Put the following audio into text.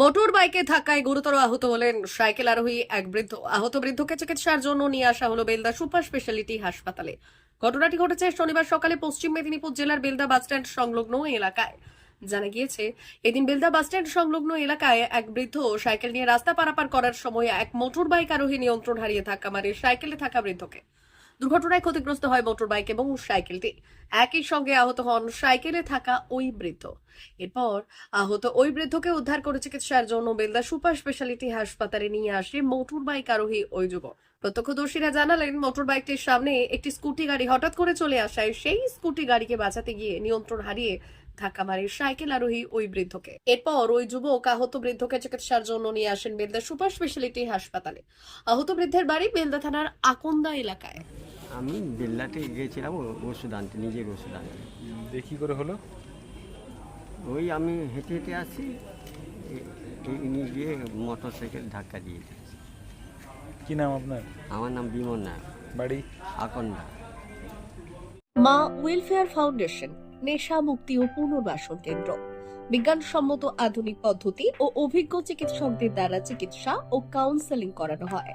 Motor বাইকে ধাক্কায় গুরুতর আহত হলেন সাইকেল আরোহী এক বৃদ্ধ। আহত বৃদ্ধকে চিকিৎসার জন্য নিয়ে আসা হলো বেলদা সুপার স্পেশালিটি হাসপাতালে। ঘটনাটি ঘটেছে শনিবার সকালে পশ্চিম মেদিনীপুর জেলার বেলদা বাসস্ট্যান্ড সংলগ্ন এলাকায়। জানা গিয়েছে, এদিন বেলদা বাসস্ট্যান্ড সংলগ্ন এলাকায় এক বৃদ্ধ সাইকেল নিয়ে রাস্তা পারাপার করার সময় এক মোটর বাইক আরোহী নিয়ন্ত্রণ হারিয়ে ধাক্কা মারে সাইকেলে থাকা বৃদ্ধকে। দুর্ঘটনায় ক্ষতিগ্রস্ত হয় মোটর বাইক এবং সাইকেলটি একই সঙ্গে আহত হন সাইকেলে থাকা ওই বৃদ্ধ। এরপর আহত ওই বৃদ্ধকে উদ্ধার করে চিকিৎসার জন্য বেলদা সুপার স্পেশালিটি হাসপাতালে নিয়ে আসে মোটর বাইক আরোহী ওই যুবক। প্রত্যক্ষদর্শীরা জানালেন মোটর বাইকটির সামনে একটি স্কুটি গাড়ি হঠাৎ করে চলে আসায় সেই স্কুটি গাড়িকে বাঁচাতে গিয়ে নিয়ন্ত্রণ হারিয়ে ধাক্কা মারে সাইকেল আরোহী ওই বৃদ্ধকে। এরপর ওই যুবক আহত বৃদ্ধকে চিকিৎসার জন্য নিয়ে আসেন বেলদা সুপার স্পেশালিটি হাসপাতালে। আহত বৃদ্ধের বাড়ি বেলদা থানার আকন্দা এলাকায়। আমি বেল্লাতে গিয়েছিলাম ওষুধ আনতে নিজের ওষুধ আনতে। দেখি করে হলো? ওই আমি হেঁটে হেঁটে আসি নিয়ে গিয়ে মোটর সাইকেল ধাক্কা দিয়ে দিয়েছে। কি নাম আপনার? আমার নাম বিমল নায়ক। বাড়ি? আকন্ডা। মা ওয়েলফেয়ার ফাউন্ডেশন নেশা মুক্তি ও পুনর্বাসন কেন্দ্র। বিজ্ঞানসম্মত আধুনিক পদ্ধতি ও অভিজ্ঞ চিকিৎসকদের দ্বারা চিকিৎসা ও কাউন্সেলিং করানো হয়।